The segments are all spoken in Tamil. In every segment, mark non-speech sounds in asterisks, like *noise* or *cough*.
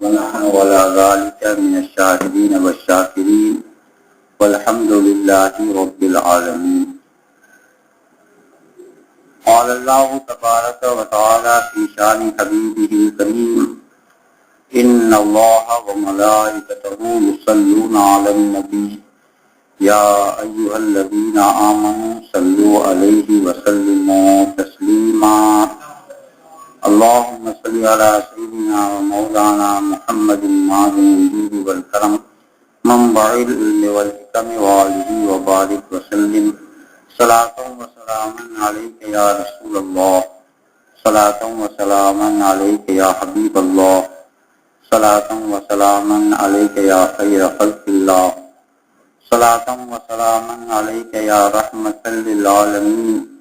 ونحن على ذلك من الشاهدين والشاكرين والحمد لله رب العالمين قال الله تبارك وتعالى في شان حبيبه الكريم إن الله وملائكته يصلون على النبي يا أيها الذين آمنوا صلوا عليه وسلموا تسليما اللهم صل على سيدنا ومولانا محمد معظم الجود والكرم. منبع العلم والحكم وآله وبارك وسلم. صلاة وسلاما عليك يا رسول الله. صلاة وسلاما عليك يا حبيب الله. صلاة وسلاما عليك يا خير خلق الله. صلاة وسلاما عليك يا رحمة للعالمين.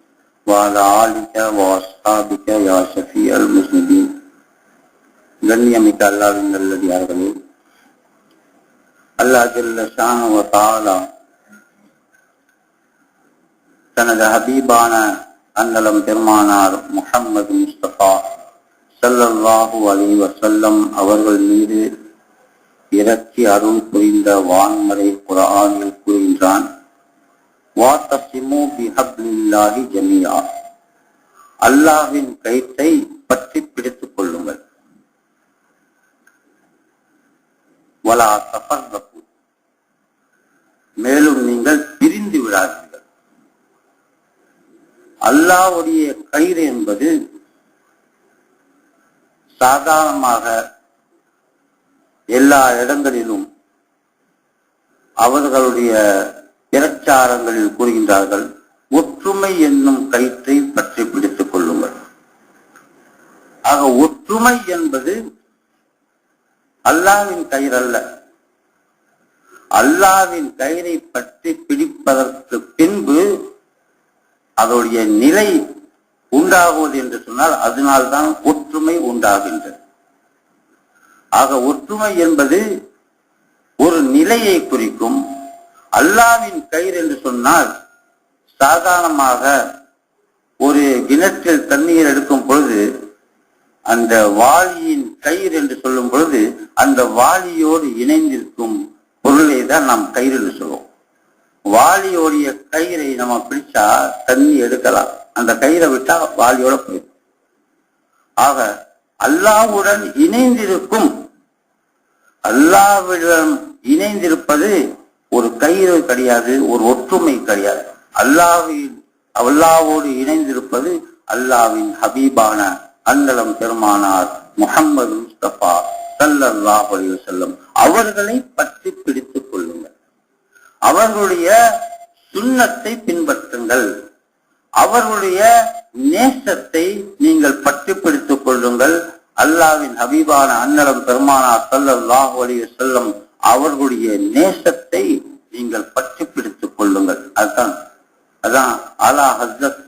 وعلى آلك وأصحابك يا شفيع المذنبين கண்ணியமிக்க அல்லாவின் நல்லடியார்களே அல்லாஹ் ஜல்ல ஷானு வ தஆலா தனது ஹபீபான அன்னலம் பெருமானார் முஹம்மது முஸ்தபா ஸல்லல்லாஹு அலைஹி வஸல்லம் அவர்கள் மீது இறக்கி அருள் புரிந்த வான்மறை குரானில் கூறுகின்றான் வாத்தசிமு பிஹப்லில்லாஹி ஜமியா அல்லாஹ்வின் கயிற்றை பற்றி பிடித்துக் கொள்ளுங்கள். வலா தஃபர்ரகு. மேலும் நீங்கள் பிரிந்து விடாதீர்கள். அல்லாஹ்வுடைய கயிறு என்பது சாதாரணமாக எல்லா இடங்களிலும் அவர்களுடைய பிரச்சாரங்களில் கூறுகின்றார்கள் ஒற்றுமை என்னும் கயிற்றை பற்றி பிடித்துக் கொள்ளுங்கள். ஆக ஒற்றுமை என்பது அல்லாவின் கயிறு அல்ல அல்லாவின் கயிறை பற்றி பிடிப்பதற்கு பின்பு அதோடைய நிலை உண்டாகுவது என்று சொன்னால் அதனால்தான் ஒற்றுமை உண்டாகின்றது. ஆக ஒற்றுமை என்பது ஒரு நிலையை குறிக்கும் அல்லாவின் கயிறு என்று சொன்னால் சாதாரணமாக ஒரு கிணற்றில் தண்ணீர் எடுக்கும் பொழுது அந்த வாளியின் கயிறு என்று சொல்லும் பொழுது அந்த வாளியோடு இணைந்திருக்கும் பொருளை தான் நாம் கயிறு என்று சொல்லுவோம். வாளியோடைய கயிறை நம்ம பிடிச்சா தண்ணி எடுக்கலாம். அந்த கயிறை விட்டா வாளியோட போயிடும். ஆக அல்லாவுடன் இணைந்திருக்கும் அல்லாவிடம் இணைந்திருப்பது ஒரு கயிறு கிடையாது ஒரு ஒற்றுமை கிடையாது. அல்லாவின் அல்லாவோடு இணைந்திருப்பது அல்லாவின் ஹபீபான அந்தளம் பெருமானார் முகம்மது முஸ்தபா சல்லல்லாஹு அலைஹி அவர்களை பற்றி பிடித்துக் கொள்ளுங்கள். அவர்களுடைய சுண்ணத்தை பின்பற்றுங்கள். அவர்களுடைய நேசத்தை நீங்கள் பற்றி பிடித்துக் கொள்ளுங்கள். அல்லாவின் ஹபீபான அன்னலம் பெருமானார் சல்லல்லாஹு செல்லும் அவர்களுடைய நேசத்தை நீங்கள் பற்றி பிடித்துக் கொள்ளுங்கள். அதுதான் அதான் அலா ஹஸ்ரத்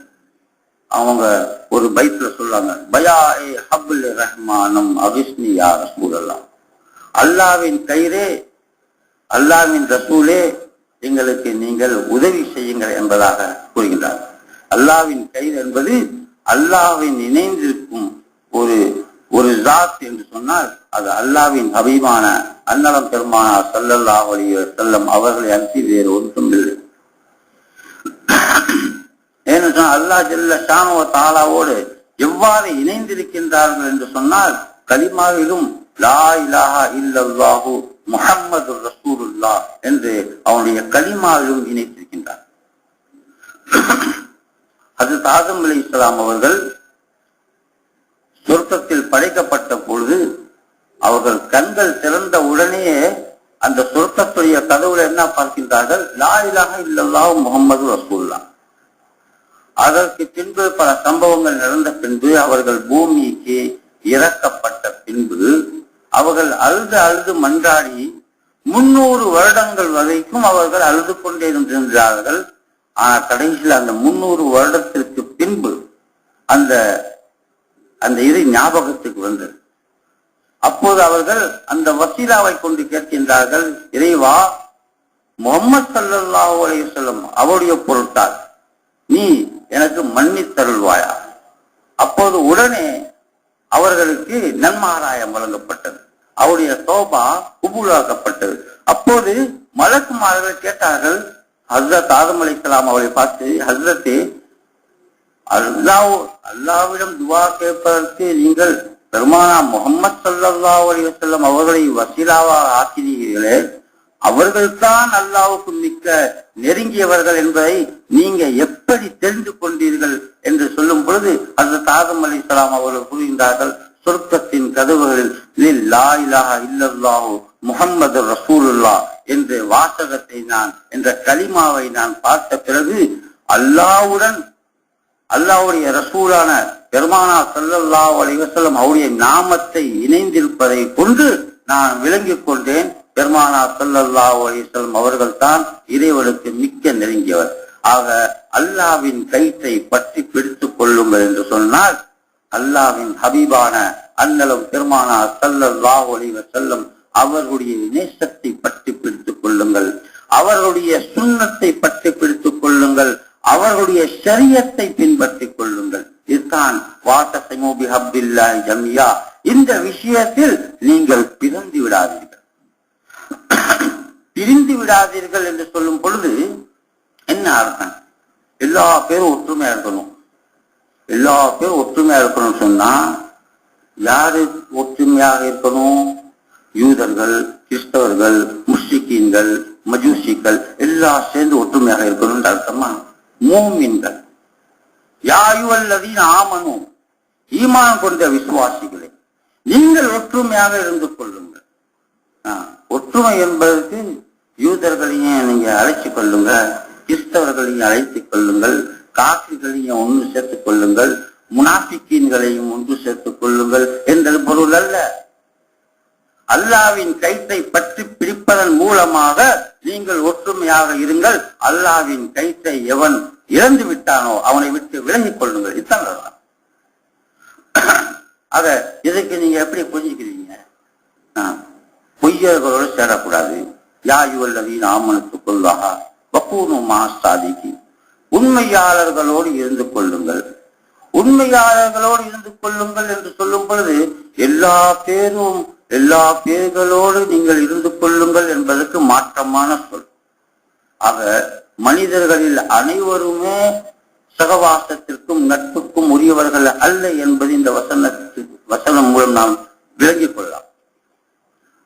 அவங்க ஒரு பைத்ல சொல்றாங்க. பயா ஏ ஹபுல் ரஹ்மானம் அபிஸ்னி யா ரசூலல்லாம் அல்லாவின் கயிறே அல்லாவின் ரசூலே எங்களுக்கு நீங்கள் உதவி செய்யுங்கள் என்பதாக கூறுகின்றார். அல்லாவின் கயிறு என்பது அல்லாவின் இணைந்திருக்கும் ஒரு ஒரு ஜாத் என்று சொன்னால் அது அல்லாவின் ஹபீபான அன்னலம் பெருமானா சல்லல்லாஹு அலைஹி செல்லம் அவர்களை அனுப்பி வேறு ஒன்றும் இல்லை. ஏன்னு சொன்னால் அல்லாஹ் ஜல்ல ஷானுவ தாலாவோடு எவ்வாறு இணைந்திருக்கின்றார்கள் என்று சொன்னால் கலிமாவிலும் லா இலாஹா இல்லல்லாஹு முஹம்மது ரசூலுல்லா என்று அவனுடைய கலிமாவிலும் இணைத்திருக்கின்றார். அது தாதம் அலி இஸ்லாம் அவர்கள் சொர்க்கத்தில் படைக்கப்பட்ட பொழுது அவர்கள் கண்கள் திறந்த உடனே அந்த சொர்க்கத்துடைய கதவுல என்ன பார்க்கின்றார்கள்? லாயிலாக இல்லல்லா முகமது ரசூல்லா அதற்கு பின்பு பல சம்பவங்கள் நடந்த பின்பு அவர்கள் பூமிக்கு இறக்கப்பட்ட பின்பு அவர்கள் அழுது அழுது மன்றாடி முன்னூறு வருடங்கள் வரைக்கும் அவர்கள் அழுது கொண்டே இருந்திருந்தார்கள். ஆனால் கடைசியில் அந்த முன்னூறு வருடத்திற்கு பின்பு அந்த அந்த இது ஞாபகத்துக்கு வந்தது. அப்போது அவர்கள் அந்த வசீலாவை கொண்டு கேட்கின்றார்கள் இறைவா முகமது சல்லல்லாஹு செல்லும் வஸல்லம் அவருடைய பொருட்டால் நீ எனக்கு மன்னித்தருள்வாயா அப்போது உடனே அவர்களுக்கு நன்மாராயம் வழங்கப்பட்டது. அவருடைய சோபா குபுலாக்கப்பட்டது. அப்போது மலக்குமார்கள் கேட்டார்கள் ஹசரத் ஆதம் அலைஹிஸ்ஸலாம் அவரை பார்த்து ஹசரத்தே அல்லாஹ் அல்லாவிடம் துவா கேட்பதற்கு நீங்கள் பெருமானா முகமது ஸல்லல்லாஹு அலைஹி அவர்களை வசீலாவாக ஆக்கினீர்களே அவர்கள்தான் அல்லாவுக்கு மிக்க நெருங்கியவர்கள் என்பதை நீங்க எப்படி தெரிந்து கொண்டீர்கள் என்று சொல்லும் பொழுது அந்த அலி அலைஹிஸ்ஸலாம் அவர்கள் கூறுகின்றார்கள் சொர்க்கத்தின் கதவுகளில் லா இலாஹா இல்லல்லாஹு முகம்மது ரசூலுல்லா என்ற வாசகத்தை நான் என்ற களிமாவை நான் பார்த்த பிறகு அல்லாவுடன் அல்லாவுடைய ரசூலான பெருமானா ஸல்லல்லாஹு அலிவசலம் அவருடைய நாமத்தை இணைந்திருப்பதை கொண்டு நான் விளங்கிக் கொண்டேன். பெருமானா சல்லல்லா அலிவசலம் அவர்கள் தான் இறைவனுக்கு மிக்க நெருங்கியவர். ஆக அல்லாவின் கயிற்றை பற்றி பிடித்துக் கொள்ளுங்கள் என்று சொன்னால் அல்லாவின் ஹபீபான அன்னலும் பெருமானா சல்லல்லா அலிவசல்லம் அவர்களுடைய நேசத்தை பற்றி பிடித்துக் கொள்ளுங்கள். அவர்களுடைய சுண்ணத்தை பற்றி பிடித்துக் கொள்ளுங்கள். அவர்களுடைய சரியத்தை பின்பற்றிக் கொள்ளுங்கள். இதுதான் வாசசமோபி ஹப்தில்லாஹி ஜம்யா. இந்த விஷயத்தில் நீங்கள் பிறந்து விடாதீர்கள். பிரிந்து விடாதீர்கள் என்று சொல்லும் பொழுது என்ன அர்த்தம்? எல்லா பேரும் ஒற்றுமையா இருக்கணும். எல்லா பேரும் ஒற்றுமையா இருக்கணும் சொன்னா யாரு ஒற்றுமையாக இருக்கணும்? யூதர்கள் கிறிஸ்தவர்கள் முஸ்லிக்கீன்கள் மஜூசிகள் எல்லாம் சேர்ந்து ஒற்றுமையாக இருக்கணும் அர்த்தமா? மூமின்கள். யாயுவல்லதீன் ஆமனும் ஈமான் கொண்ட விசுவாசிகளே நீங்கள் ஒற்றுமையாக இருந்து கொள்ளுங்கள். ஒற்றுமை என்பதற்கு யூதர்களையும் நீங்க அழைத்து கொள்ளுங்க கிறிஸ்தவர்களையும் அழைத்துக் கொள்ளுங்கள் காசிகளையும் ஒன்று சேர்த்துக் கொள்ளுங்கள் முனாபிக்கீன்களையும் ஒன்று சேர்த்துக் கொள்ளுங்கள் என்ற பொருள் அல்ல. அல்லாவின் கைத்தை பற்றி பிடிப்பதன் மூலமாக நீங்கள் ஒற்றுமையாக இருங்கள். அல்லாவின் கைத்தை எவன் இழந்து விட்டானோ அவனை விட்டு விலகிக் கொள்ளுங்கள். இதுதான் ஆக இதுக்கு நீங்க எப்படி புரிஞ்சுக்கிறீங்க? பொய்யர்களோடு சேரக்கூடாது. யாயுவல்லவீன் ஆமனுக்கு கொள்வாகா வக்கூனு மாஸ்தாதிக்கு உண்மையாளர்களோடு இருந்து கொள்ளுங்கள். உண்மையாளர்களோடு இருந்து கொள்ளுங்கள் என்று சொல்லும் பொழுது எல்லா பேரும் எல்லா பேர்களோடு நீங்கள் இருந்து கொள்ளுங்கள் என்பதற்கு மாற்றமான சொல். ஆக மனிதர்களில் அனைவருமே சகவாசத்திற்கும் நட்புக்கும் உரியவர்கள் அல்ல என்பது இந்த வசனத்திற்கு வசனம் மூலம் நாம் விளங்கிக் கொள்ளலாம்.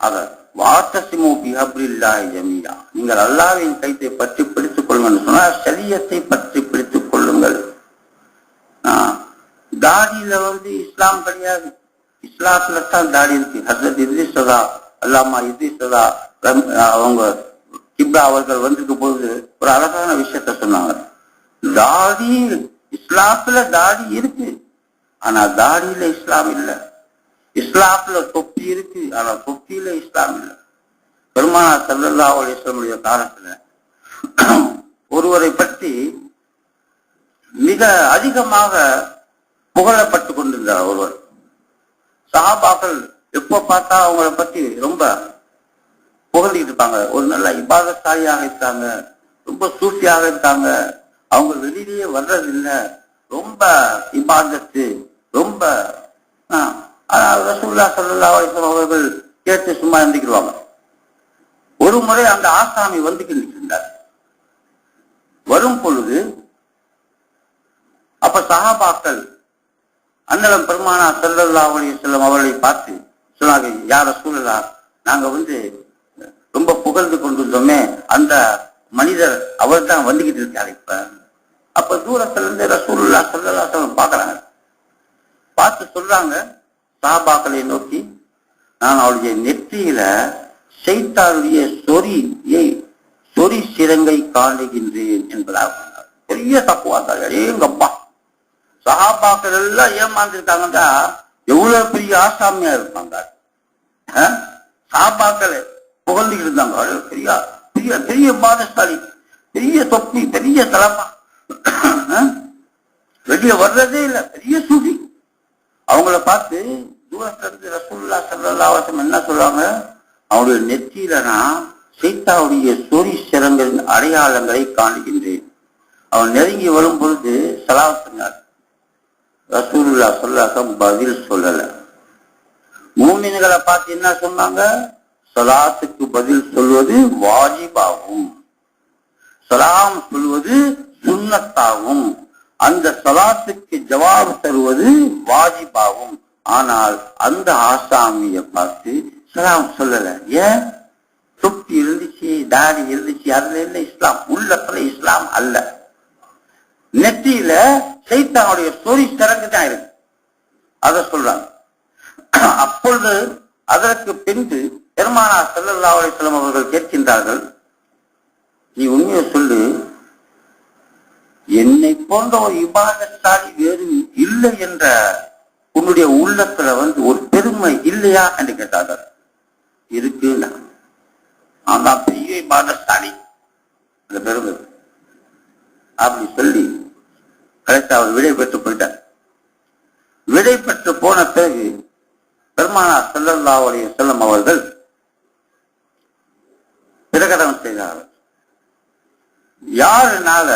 ஆக வாத்தசிமு பிஹப்ரில்லாஹி ஜமீயா நீங்கள் அல்லாவின் கைத்தை பற்றி பிடித்துக் கொள்ளுங்கள் சொன்னால் சரியத்தை பற்றி பிடித்துக் கொள்ளுங்கள். ஆஹ், தாடியில வந்து இஸ்லாம் கிடையாது. இஸ்லாத்துல தான் தாடி இருக்கு. ஹசரத் இத்ரிஸ் சதா அல்லாமா இத்ரிஸ் சதா அவங்க கிப்ரா அவர்கள் வந்திருக்கும் போது ஒரு அழகான விஷயத்த சொன்னாங்க. தாடி இஸ்லாத்துல தாடி இருக்கு. ஆனா தாடியில இஸ்லாம் இல்ல. இஸ்லாத்துல தொப்பி இருக்கு ஆனா தொப்பியில இஸ்லாம் இல்ல. பெருமானா சல்லல்லாஹு அலைஹி காலத்துல ஒருவரை பற்றி மிக அதிகமாக புகழப்பட்டு கொண்டிருந்தார் ஒருவர். சஹாபாக்கள் எப்போ பார்த்தா அவங்கள பத்தி ரொம்ப புகழ்ந்துட்டு இருப்பாங்க. ஒரு நல்ல இபாதசாலியாக இருக்காங்க. ரொம்ப சூஃபியாக இருக்காங்க. அவங்க வெளியிலேயே வர்றதில்லை. ரொம்ப இபாதத்து ரொம்ப ஆ, ரசூல்லா ஸல்லல்லாஹு அவர்கள் கேட்டு சும்மா இருந்துக்கிடுவாங்க. ஒரு முறை அந்த ஆசாமி வந்து நிற்கின்றார் வரும் பொழுது அப்ப சஹாபாக்கள் அன்னலம் பெருமானா செல்லல்லா அலைஹி செல்லும் அவர்களை பார்த்து சொன்னாங்க யார சூழலா நாங்க வந்து ரொம்ப புகழ்ந்து கொண்டிருந்தோமே அந்த மனிதர் அவர் தான் வந்துகிட்டு இருக்காரு இப்ப. அப்ப தூரத்துல இருந்து ரசூலுல்லா ஸல்லல்லாஹு அலைஹி பாக்குறாங்க பார்த்து சொல்றாங்க சாபாக்களை நோக்கி நான் அவளுடைய நெற்றியில செய்தாருடைய சொரியை சொறி சிறங்கை காணுகின்றேன் என்பதாக சொன்னார். பெரிய தப்புவாந்தாள் எங்கப்பா சகாபாக்கள் எல்லாம் ஏமாந்துருக்காங்கடா எவ்வளவு பெரிய ஆசாமியா இருப்பாங்க? அஹ்? சஹாபாக்கள் புகழ்ந்துட்டு இருந்தாங்க. பெரிய பெரிய பெரிய பாதசாலி பெரிய தொப்பி பெரிய தலைமா. அஹ்? வெளியே வர்றதே இல்ல பெரிய சூதி அவங்கள பார்த்து தூரத்துல இருந்து ரசூல்லா ஸல்லல்லாஹு என்ன சொல்றாங்க? அவருடைய நெற்றியில நான் சீதாவுடைய சொறி சிறங்களின் அடையாளங்களை காணுகின்றேன். அவன் நெருங்கி வரும் பொழுது சலாவத் ரசூல்லா சொல்லாசம் பதில் சொல்லல. மூமின்களை பார்த்து என்ன சொன்னாங்க? சலாத்துக்கு பதில் சொல்வது வாஜிபாகும். சலாம் சொல்வது சுண்ணத்தாகும். அந்த சலாத்துக்கு ஜவாப் தருவது வாஜிபாகும். ஆனால் அந்த ஆசாமிய பார்த்து சலாம் சொல்லல. ஏன்? தொப்பி இருந்துச்சு தாடி இருந்துச்சு அதுல இல்ல இஸ்லாம்? உள்ளத்துல இஸ்லாம் அல்ல. நெத்தியில சைத்தானுடைய சொறி சிறங்கு தான் இருக்கு. அத சொல்றாங்க. அப்பொழுது அதற்கு பின்பு பெருமானா செல்லல்லா அலிஸ்லாம் அவர்கள் கேட்கின்றார்கள் நீ உண்மையை சொல்லு. என்னை போன்ற ஒரு இபாதத்தாளி வேறு இல்லை என்ற உன்னுடைய உள்ளத்துல வந்து ஒரு பெருமை இல்லையா? என்று கேட்டார்கள். இருக்கு நான் தான் பெரிய இபாதத்தாளி அந்த பெருமை. அப்படி சொல்லி கடைசி அவர் விடை பெற்று போயிட்டார் விடை பெற்று போன பிறகு பெருமானார் செல்லல்லாவுடைய செல்லம் அவர்கள் பிரகடனம் செய்தார்கள். யாருனால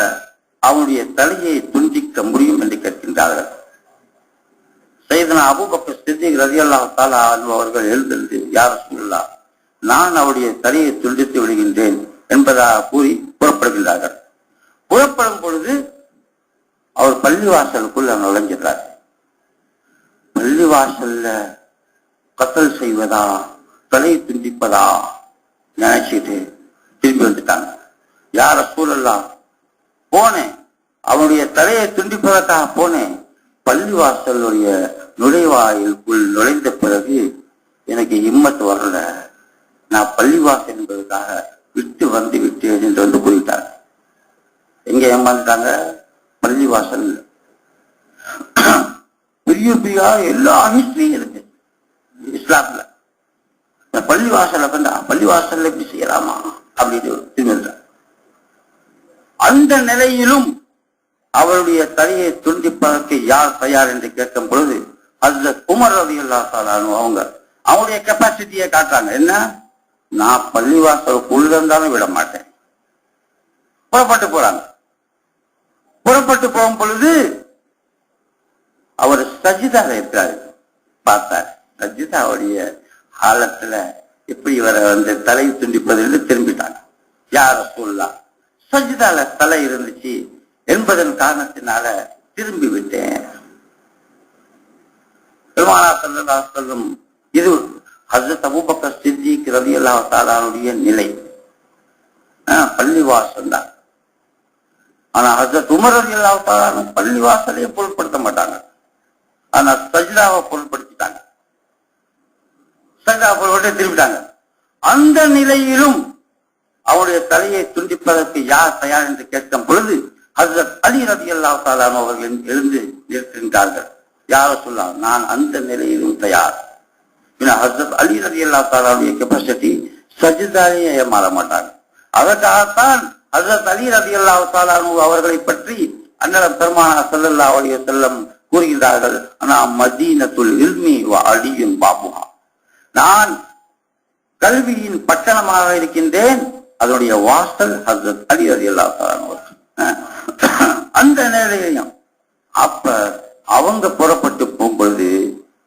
அவனுடைய தலையை துண்டிக்க முடியும் என்று கேட்கின்றார்கள். செய்தனா அபுபக்கர் சித்திக் ரதி அல்லா அவர்கள் எழுந்திருந்து யார் சொல்லா நான் அவருடைய தலையை துண்டித்து விடுகின்றேன் என்பதாக கூறி புறப்படுகின்றார்கள். புறப்படும் பொழுது அவர் பள்ளிவாசலுக்குள்ள நுழைஞ்சிடுறார். பள்ளிவாசல்ல கத்தல் செய்வதா தலை துண்டிப்பதா நினைச்சிட்டு திரும்பி வந்துட்டாங்க. யார சூழல்லாம் போனேன். அவனுடைய தலையை துண்டிப்பதற்காக போனேன். பள்ளிவாசலுடைய நுழைவாயிலுக்குள் நுழைந்த பிறகு எனக்கு இம்மத்து வரல. நான் பள்ளிவாசல் என்பதற்காக விட்டு வந்து விட்டேன் என்று வந்து போயிட்டாங்க எங்க ஏமாந்துட்டாங்க? பள்ளிவாசல் பெரிய பெரிய எல்லா ஹிஸ்டரியும் இருக்கு. இஸ்லாம்ல பள்ளிவாசல் பள்ளிவாசல பள்ளிவாசல்ல எப்படி செய்யலாமா? அப்படின்னு திரும்ப அந்த நிலையிலும் அவருடைய தலையை துண்டிப்பதற்கு யார் தயார் என்று கேட்கும் பொழுது அதுல குமர் ரவி அல்லாசாலும் அவங்க அவங்களுடைய கெப்பாசிட்டியை காட்டுறாங்க. என்ன? நான் பள்ளிவாசலுக்குள்ள இருந்தாலும் விட மாட்டேன். புறப்பட்டு போறாங்க. புறப்பட்டு போகும் பொழுது அவர் சஜிதாவை இருக்கிறார் பார்த்தார். சஜிதாவுடைய காலத்துல எப்படி இவரை வந்து தலை துண்டிப்பது திரும்பிட்டாங்க. யார சொல்லலாம் சஜிதால தலை இருந்துச்சு என்பதன் காரணத்தினால திரும்பி விட்டேன் பெருமானா சல்லா சொல்லும் இது ஹசரத் அபூபக்கர் சித்திக் ரவி அல்லா தாலானுடைய நிலை பள்ளிவாசம் தான். ஆனா ஹசரத் உமர் ரவி அல்லா தாலானும் பொருட்படுத்த மாட்டாங்க. ஆனா சஜிதாவை பொருட்படுத்திட்டாங்க. சஜிதா பொருட்பட்டு திரும்பிட்டாங்க. அந்த நிலையிலும் அவருடைய தலையை துண்டிப்பதற்கு யார் தயார் என்று கேட்கும் பொழுது ஹசரத் அலி ரதி அல்லா அவர்கள் எழுந்து நிற்கின்றார்கள். யார சொல்லலாம் நான் அந்த நிலையிலும் தயார். ஹசரத் அலி ரதி அல்லா தாலாவுடைய கெப்பாசிட்டி சஜிதாலேயே ஏமாற மாட்டாங்க. அதற்காகத்தான் ஹசரத் அலி ரதி அல்லா தாலானு அவர்களை பற்றி அண்ணலம் பெருமானா செல்லல்லா அலைய செல்லம் கூறுகின்றார்கள் ஆனா மதீனத்துல் இல்மி அடியும் பாபுகா நான் கல்வியின் பட்டணமாக இருக்கின்றேன் அதனுடைய வாசல் ஹசரத் அலி அலி அல்லா அந்த நிலையிலையும் அப்ப அவங்க புறப்பட்டு போகும்பொழுது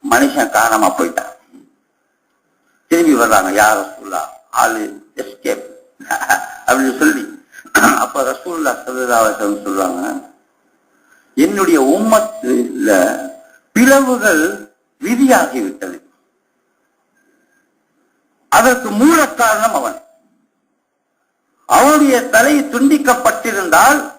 மனுஷன் காரணமா போயிட்டான். திரும்பி வர்றாங்க யார் சொல்லா ஆளு எஸ்கேப் அப்படின்னு சொல்லி அப்ப ரசூல்லா சல்லாசன் சொல்றாங்க என்னுடைய உம்மத்துல பிளவுகள் விதியாகிவிட்டது. அதற்கு மூல காரணம் அவன். அவனுடைய தலை துண்டிக்கப்பட்டிருந்தால்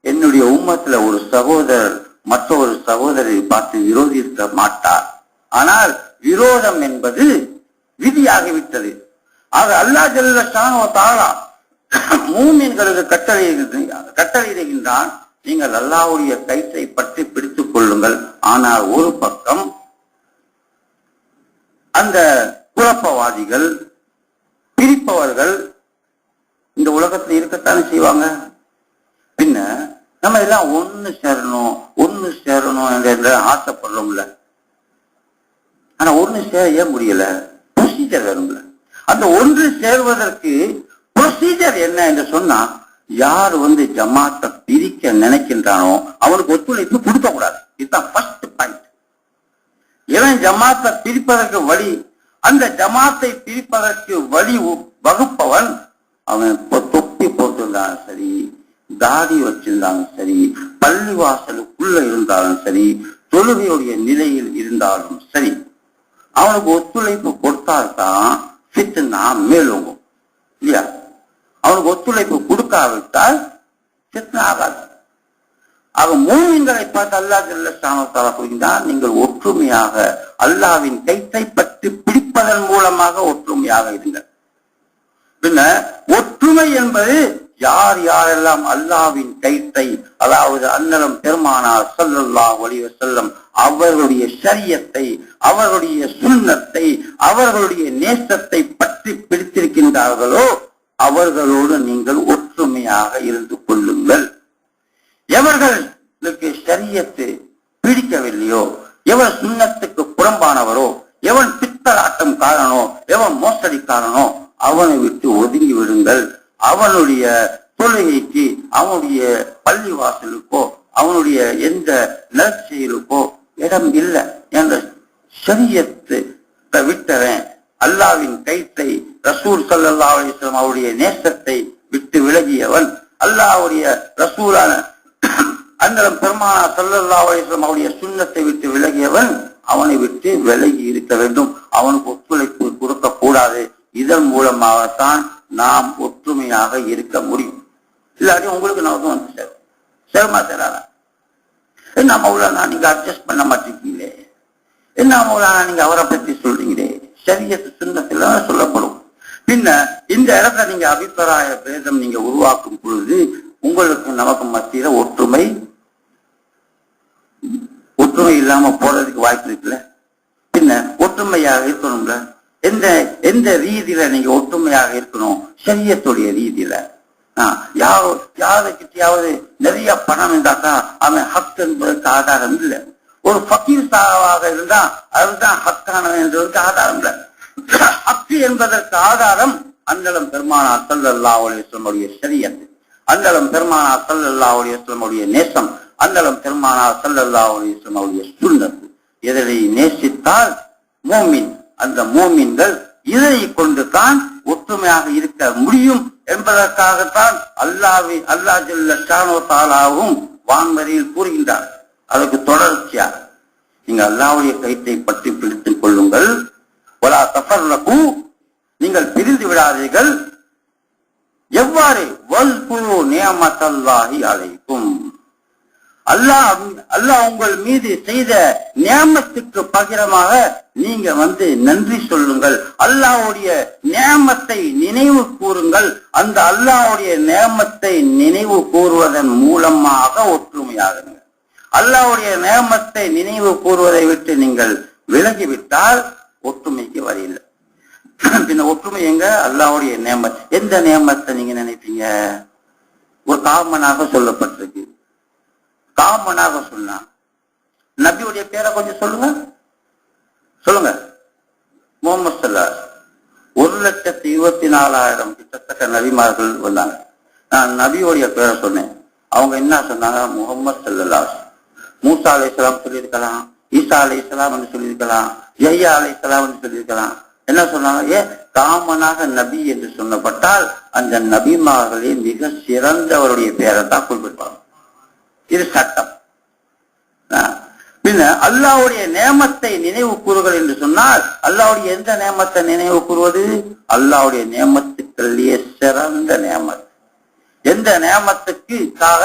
என்னுடைய உம்மத்துல ஒரு சகோதரர் மற்றொரு சகோதரரை பார்த்து விரோதிக்க மாட்டார். ஆனால் விரோதம் என்பது விதியாகிவிட்டது. அது அல்லா ஜல்ல ஷானோ தாளா மூமின்களுக்கு கட்டளை கட்டளையிடுகின்றான் நீங்கள் அல்லாவுடைய கயிற்றை பற்றி பிடித்துக் கொள்ளுங்கள். ஆனால் ஒரு பக்கம் அந்த குழப்பவாதிகள் பிரிப்பவர்கள் இந்த உலகத்துல இருக்கத்தானே செய்வாங்க? பின்ன நம்ம எல்லாம் ஒன்னு சேரணும் ஒன்னு சேரணும் என்ற ஆசைப்படுறோம்ல. ஆனா ஒண்ணு சேர ஏன் முடியல. ப்ரொசீஜர் வேணும்ல. அந்த ஒன்று சேர்வதற்கு ப்ரொசீஜர் என்ன என்று சொன்னா யார் வந்து ஜமாத்தை பிரிக்க நினைக்கின்றானோ அவனுக்கு ஒத்துழைப்பு கொடுக்க கூடாது இதுதான் ஃபர்ஸ்ட் பாயிண்ட் இவன் ஜமாத்தை பிரிப்பதற்கு வழி அந்த ஜமாத்தை பிரிப்பதற்கு வழி வகுப்பவன் அவன் இப்போ தொப்பி போட்டிருந்தாலும் சரி தாடி வச்சிருந்தாலும் சரி பள்ளிவாசலுக்குள்ள இருந்தாலும் சரி தொழுகையுடைய நிலையில் இருந்தாலும் சரி அவனுக்கு ஒத்துழைப்பு கொடுத்தால்தான் ஃபித்னா மேலோங்கும். இல்லையா? அவனுக்கு ஒத்துழைப்பு கொடுக்காவிட்டால் ஃபித்னா ஆகாது. ஆக மூமின்களை பார்த்து அல்லாஹ் ஜல்ல ஷானத்தாலா நீங்கள் ஒற்றுமையாக அல்லாவின் கைத்தை பற்றி பிடிப்பதன் மூலமாக ஒற்றுமையாக இருங்கள். பின்ன ஒற்றுமை என்பது யார் யாரெல்லாம் அல்லாவின் கைத்தை அதாவது அன்னலம் பெருமானார் சல்லல்லா ஒளிவ செல்லம் அவர்களுடைய சரியத்தை அவர்களுடைய சுண்ணத்தை அவர்களுடைய நேசத்தை பற்றி பிடித்திருக்கின்றார்களோ அவர்களோடு நீங்கள் ஒற்றுமையாக இருந்து கொள்ளுங்கள். எவர்களுக்கு சரியத்து பிடிக்கவில்லையோ எவன் சுண்ணத்துக்கு புறம்பானவரோ எவன் பித்தலாட்டம் காரணோ எவன் மோசடிக்காரனோ அவனை விட்டு ஒதுங்கி விடுங்கள். அவனுடைய தொழுகைக்கு அவனுடைய பள்ளி வாசலுக்கோ அவனுடைய எந்த நற்செயலுக்கோ இடம் இல்லை. என்ற சரியத்தை விட்டவன் அல்லாவின் கைத்தை ரசூல் சல்லா அலிஸ்லாம் அவருடைய நேசத்தை விட்டு விலகியவன். அல்லாவுடைய ரசூலான அன்னலம் பெருமானா சல்லல்லா அலிஸ்லாம் அவருடைய சுண்ணத்தை விட்டு விலகியவன் அவனை விட்டு விலகி இருக்க வேண்டும். அவனுக்கு ஒத்துழைப்பு கொடுக்க கூடாது இதன் மூலமாகத்தான் நாம் ஒற்றுமையாக இருக்க முடியும். இல்லாட்டி உங்களுக்கு நமக்கு வந்து சார் சிரமா தராதா என்ன மௌலானா நீங்க அட்ஜஸ்ட் பண்ண மாட்டேங்கிறீங்களே என்ன மௌலானா நீங்க அவரை பத்தி சரியத்து சுண்ணத்துல சொல்லப்படும். பின்ன இந்த இடத்துல நீங்க அபிப்பிராய பேதம் நீங்க உருவாக்கும் பொழுது உங்களுக்கு நமக்கு மத்தியில ஒற்றுமை ஒற்றுமை இல்லாம போறதுக்கு வாய்ப்பு இருக்குல்ல? பின்ன ஒற்றுமையாக இருக்கணும்ல? எந்த எந்த ரீதியில நீங்க ஒற்றுமையாக இருக்கணும்? சரியத்துடைய ரீதியில. ஆஹ் யாரோ யாருக்கிட்டையாவது நிறைய பணம் இருந்தாக்கா அவன் ஹக் என்பதற்கு ஆதாரம் இல்லை. ஒரு ஃபக்கீர் சாவாக இருந்தா அதுதான் ஹக்கானவன் என்பதற்கு ஆதாரம் இல்லை. ஹக்கு என்பதற்கு ஆதாரம் அந்தளம் பெருமானா சல்லல்லா அலைஹி வஸல்லம் அந்தளம் பெருமானா சல்லல்லா அலைஹி நேசம் அந்தளம் பெருமானா சல்லல்லா அலைஹி சுண்ணத்து. எதனை நேசித்தால் மூமின் அந்த மூமின்கள் இதனை கொண்டு தான் ஒற்றுமையாக இருக்க முடியும் என்பதற்காகத்தான் அல்லாவி அல்லா ஜல்ல ஷானோ தாலாவும் வான்வரியில் கூறுகின்றார். அதுக்கு தொடர்ச்சியாக நீங்க அல்லாவுடைய கைத்தை பற்றி பிடித்துக் கொள்ளுங்கள். வலா தஃபர்ரகு நீங்கள் பிரிந்து விடாதீர்கள். எவ்வாறு? வல்குரு நியமத்தல்லாஹி அழைக்கும் அல்லாஹ் அல்லாஹ் உங்கள் மீது செய்த நியமத்துக்கு பகிரமாக நீங்க வந்து நன்றி சொல்லுங்கள். அல்லாஹ்வுடைய நியமத்தை நினைவு கூறுங்கள். அந்த அல்லாஹ்வுடைய நியமத்தை நினைவு கூறுவதன் மூலமாக ஒற்றுமையாகுங்கள். அல்லாஹ்வுடைய நியமத்தை நினைவு கூறுவதை விட்டு நீங்கள் விலகிவிட்டால் ஒற்றுமைக்கு வரையில்லை *clears throat* பின்ன ஒற்றுமை எங்க? அல்லாவுடைய நேமத். எந்த நேமத்தை நீங்க நினைப்பீங்க? ஒரு காமனாக சொல்லப்பட்டிருக்கு. காமனாக சொன்னா. நபியுடைய பேரை கொஞ்சம் சொல்லுங்க. சொல்லுங்க. முகமது சல்லாஸ் ஒரு லட்சத்தி இருபத்தி நாலாயிரம் கிட்டத்தட்ட நபிமார்கள் வந்தாங்க. நான் நபியுடைய பேரை சொன்னேன். அவங்க என்ன சொன்னாங்க? முகமது சல்லாஸ் மூசா சொல்லியிருக்கலாம். ஈசா அலை இஸ்லாம் என்று சொல்லியிருக்கலாம் யஹ்யா அலை இஸ்லாம் என்று சொல்லியிருக்கலாம். என்ன சொன்னாங்க? ஏன் காமனாக நபி என்று சொன்னப்பட்டால் அந்த நபிமார்களே மிக சிறந்தவருடைய பேரை தான் குறிப்பிட்டாங்க இது சட்டம். பின்ன அல்லாஹ்வுடைய நேமத்தை நினைவு கூறுகள் என்று சொன்னால் அல்லாவுடைய எந்த நேமத்தை நினைவு கூறுவது? அல்லாஹ்வுடைய நேமத்துக்களிலேயே சிறந்த நேமத் எந்த நேமத்துக்காக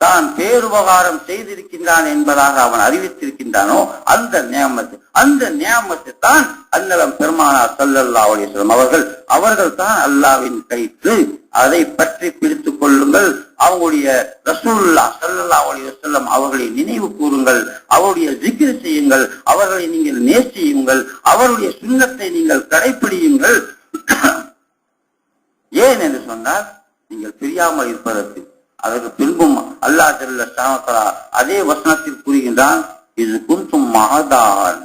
தான் பேருபகாரம் செய்திருக்கின்றான் என்பதாக அவன் அறிவித்திருக்கின்றானோ அந்த நியமத்து அந்த நியமத்தை தான் அன்னலம் பெருமானா சல்லல்லா அலைஹி அவர்கள் அவர்கள் தான் அல்லாவின் கைத்து அதை பற்றி பிடித்துக் கொள்ளுங்கள். அவங்களுடைய ரசூல்லா சல்லல்லா அலிவசல்லம் அவர்களை நினைவு கூறுங்கள். அவருடைய ஜிக்ர் செய்யுங்கள். அவர்களை நீங்கள் நேசியுங்கள் அவருடைய சுண்ணத்தை நீங்கள் கடைபிடியுங்கள் ஏன் என்று சொன்னால் நீங்கள் பிரியாமல் இருப்பதற்கு அதற்கு பின்பும் அல்லாஹ் செல்ல ஷானத்தலா அதே வசனத்தில் கூறுகின்றான் இது குந்தும் மகதான்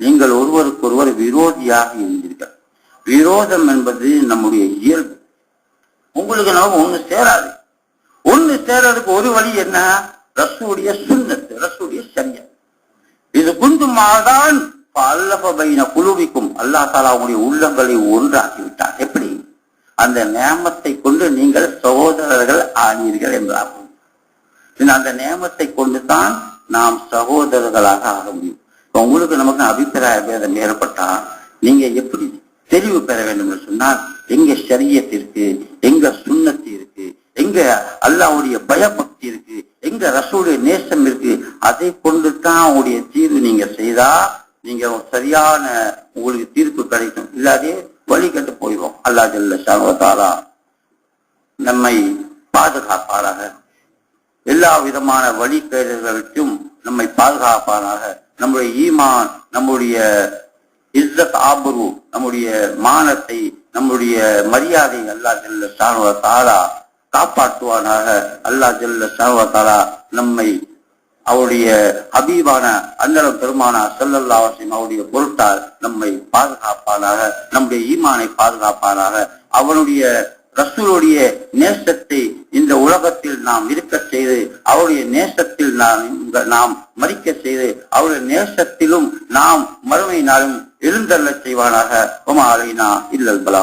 நீங்கள் ஒருவருக்கொருவர் விரோதியாக இருந்தீர்கள். விரோதம் என்பது நம்முடைய இயல்பு. உங்களுக்கு நமக்கு ஒண்ணு சேராது. ஒண்ணு சேரதுக்கு ஒரு வழி என்ன? ரசுடைய சுண்ணத்து ரசுடைய சரியம் இது குந்துமாதான் அல்லப பைன குழுவிக்கும் அல்லாஹ் தாலா உங்களுடைய உள்ளங்களை ஒன்றாக்கி விட்டார் எப்படி? அந்த நேமத்தை கொண்டு நீங்கள் சகோதரர்கள் ஆனீர்கள் என்றாகும் அந்த நேமத்தை கொண்டுதான் நாம் சகோதரர்களாக ஆக முடியும். இப்ப உங்களுக்கு நமக்கு அபிப்பிராய பேதம் ஏற்பட்டா நீங்க எப்படி தெளிவு பெற வேண்டும் என்று சொன்னால் எங்க ஷரியத் இருக்கு எங்க சுண்ணத்து இருக்கு எங்க அல்லாவுடைய பயபக்தி இருக்கு எங்க ரசூடைய நேசம் இருக்கு அதை கொண்டு தான் உங்களுடைய தீர்வு நீங்க செய்தா நீங்க சரியான உங்களுக்கு தீர்ப்பு கிடைக்கும். இல்லாதே வழி கட்டு போய்வோம் அல்லா ஜல்ல சாவதாரா நம்மை பாதுகாப்பாராக. எல்லா விதமான வழிகேடுகளுக்கும் நம்மை பாதுகாப்பாராக. நம்முடைய ஈமான் நம்முடைய இஸ்ஸத் ஆபரு நம்முடைய மானத்தை நம்முடைய மரியாதை அல்லா ஜல்ல சாணுவ தாரா காப்பாற்றுவானாக. அல்லா ஜல்ல சாணுவ தாரா நம்மை அவருடைய ஹபீபான அந்தளம் பெருமானா செல்லல்லாவசியம் அவருடைய பொருட்டால் நம்மை பாதுகாப்பானாக நம்முடைய ஈமானை பாதுகாப்பானாக அவனுடைய ரசூலுடைய நேசத்தை இந்த உலகத்தில் நாம் இருக்க செய்து அவருடைய நேசத்தில் நாம் நாம் மறிக்க செய்து அவருடைய நேசத்திலும் நாம் மறுமை நாளும் எழுந்தள்ள செய்வானாக. உமா அலைனா இல்லல் பலா.